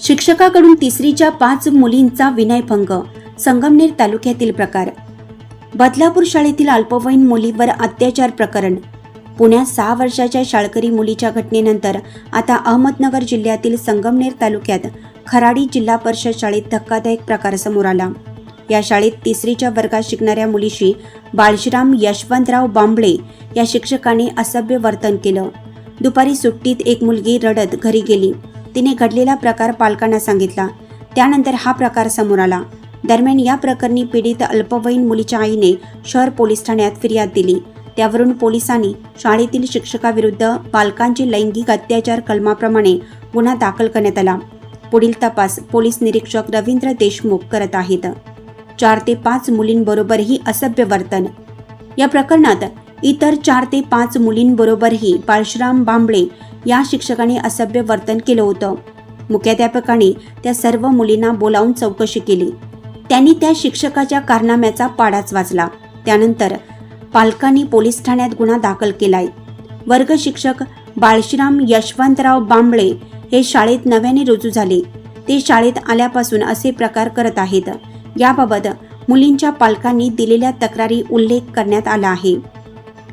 शिक्षकाकडून तिसरीच्या पाच मुलींचा विनयभंग संगमनेर तालुक्यातील प्रकार. बदलापूर शाळेतील अल्पवयीन मुलीवर अत्याचार प्रकरण. पुण्यात सहा वर्षाच्या शाळकरी मुलीच्या घटनेनंतर आता अहमदनगर जिल्ह्यातील संगमनेर तालुक्यात खराडी जिल्हा परिषद शाळेत धक्कादायक प्रकार समोर आला. या शाळेत तिसरीच्या वर्गात शिकणाऱ्या मुलीशी बाळशीराम यशवंतराव बांबळे या शिक्षकाने असभ्य वर्तन केलं. दुपारी सुट्टीत एक मुलगी रडत घरी गेली. तिने घडलेला प्रकार पालकांना सांगितला. त्यानंतर हा प्रकार समोर आला. दरम्यान या प्रकरणी पीडित अल्पवयीन मुलीच्या आईने शहर पोलीस ठाण्यात फिर्याद दिली. त्यावरून पोलिसांनी शाळेतील शिक्षकाविरुद्ध पालकांची लैंगिक अत्याचार कलमाप्रमाणे गुन्हा दाखल करण्यात आला. पुढील तपास पोलीस निरीक्षक रवींद्र देशमुख करत आहेत. चार ते पाच मुलींबरोबरही असभ्य वर्तन. या प्रकरणात इतर चार ते पाच मुलींबरोबरही बाळशुराम बांबळे या शिक्षकाने असभ्य वर्तन केलं होतं. मुख्याध्यापकाने त्या सर्व मुलींना बोलावून चौकशी केली. त्यांनी त्या शिक्षकाच्या कारनाम्याचा पाडाच वाचला. त्यानंतर पालकांनी पोलीस ठाण्यात गुन्हा दाखल केलाय. वर्ग शिक्षक बाळशीराम यशवंतराव बांबळे हे शाळेत नव्याने रुजू झाले. ते शाळेत आल्यापासून असे प्रकार करत आहेत. याबाबत मुलींच्या पालकांनी दिलेल्या तक्रारी उल्लेख करण्यात आला आहे.